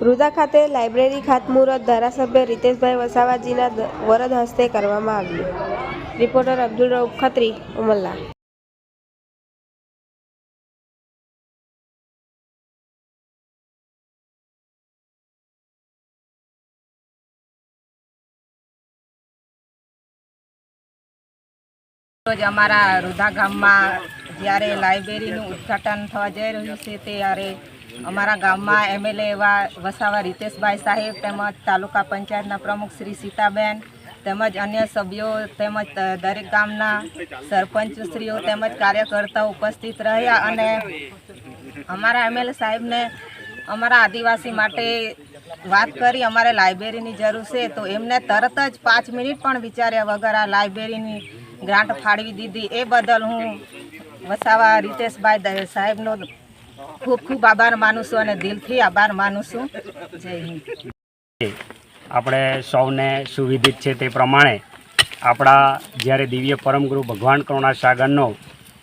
વૃદ્ધા ખાતે લાઇબ્રેરી ખાતમુહૂર્ત ધારાસભ્ય રીતેશભાઈ વસાવાજીના વરદ હસ્તે કરવામાં આવ્યું. રિપોર્ટર અબ્દુલ રઉફ ખત્રી, ઉમલ્લા. રોજ અમારા રુધા ગામમાં જ્યારે લાઇબ્રેરીનું ઉદ્ઘાટન થવા જઈ રહ્યું છે, ત્યારે અમારા ગામમાં એમએલએ એવા વસાવા રીતેશભાઈ સાહેબ તેમજ તાલુકા પંચાયતના પ્રમુખ શ્રી સીતાબેન તેમજ અન્ય સભ્યો તેમજ દરેક ગામના સરપંચશ્રીઓ તેમજ કાર્યકર્તાઓ ઉપસ્થિત રહ્યા અને અમારા એમએલએ સાહેબને અમારા આદિવાસી માટે વાત કરી, અમારે લાઇબ્રેરીની જરૂર છે, તો એમને તરત જ પાંચ મિનિટ પણ વિચાર્યા વગર આ લાઇબ્રેરીની ગ્રાન્ટ ફાળવી દીધી. એ બદલ હું વસાવા રીતેશભાઈ સાહેબનો ખૂબ ખૂબ આભાર માનું છું અને દિલથી આભાર માનું છું. જય હિન્દ. આપણે સૌને સુવિધિત છે તે પ્રમાણે આપણા જ્યારે દિવ્ય પરમગુરુ ભગવાન કરુણા સાગરનો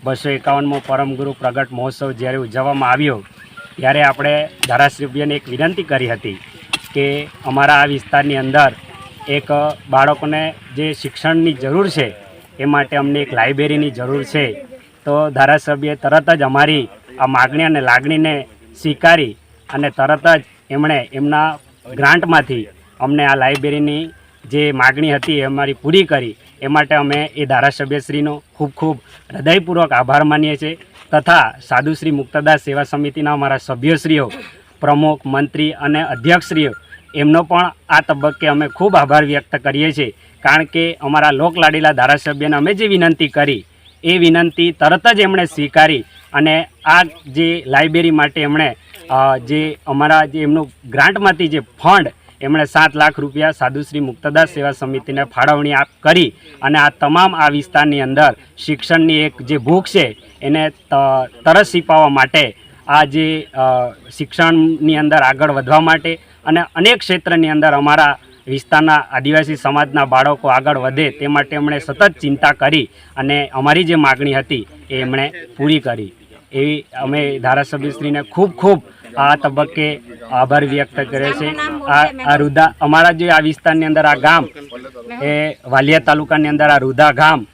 બસો એકાવનમો પરમગુરુ પ્રગટ મહોત્સવ જ્યારે ઉજવવામાં આવ્યો, ત્યારે આપણે ધારાસભ્યને એક વિનંતી કરી હતી કે અમારા આ વિસ્તારની અંદર એક બાળકોને જે શિક્ષણની જરૂર છે, એ માટે અમને એક લાઇબ્રેરીની જરૂર છે. તો ધારાસભ્યએ તરત જ અમારી આ માગણી અને લાગણીને સ્વીકારી અને તરત જ એમણે એમના ગ્રાન્ટમાંથી અમને આ લાઇબ્રેરીની જે માગણી હતી એ અમારી પૂરી કરી. એ માટે અમે એ ધારાસભ્યશ્રીનો ખૂબ ખૂબ હૃદયપૂર્વક આભાર માનીએ છીએ તથા સાધુશ્રી મુક્તદાસ સેવા સમિતિના અમારા સભ્યશ્રીઓ, પ્રમુખ, મંત્રી અને અધ્યક્ષશ્રીઓ, એમનો પણ આ તબક્કે અમે ખૂબ આભાર વ્યક્ત કરીએ છીએ. કારણ કે અમારા લોકલાડીલા ધારાસભ્યને અમે જે વિનંતી કરી એ વિનંતી તરત જ એમણે સ્વીકારી અને આ જે લાઇબ્રેરી માટે એમણે જે અમારા જે એમનું ગ્રાન્ટમાંથી જે ફંડ એમણે સાત લાખ રૂપિયા સાધુશ્રી મુક્તદાસ સેવા સમિતિને ફાળવણી આપ કરી અને આ તમામ આ વિસ્તારની અંદર શિક્ષણની એક જે ભૂખ છે એને તરસ છીપાવવા માટે આ જે શિક્ષણની અંદર આગળ વધવા માટે અને અનેક ક્ષેત્રની અંદર અમારા વિસ્તારના આદિવાસી સમાજના બાળકો આગળ વધે તે માટે એમણે સતત ચિંતા કરી અને અમારી જે માગણી હતી એ એમણે પૂરી કરી. એવી અમે ધારાસભ્યશ્રીને ખૂબ ખૂબ આ તબક્કે આભાર વ્યક્ત કરે છે. આ રુદા અમારા જે આ વિસ્તારની અંદર આ ગામ એ વાલિયા તાલુકાની અંદર આ રુદા ગામ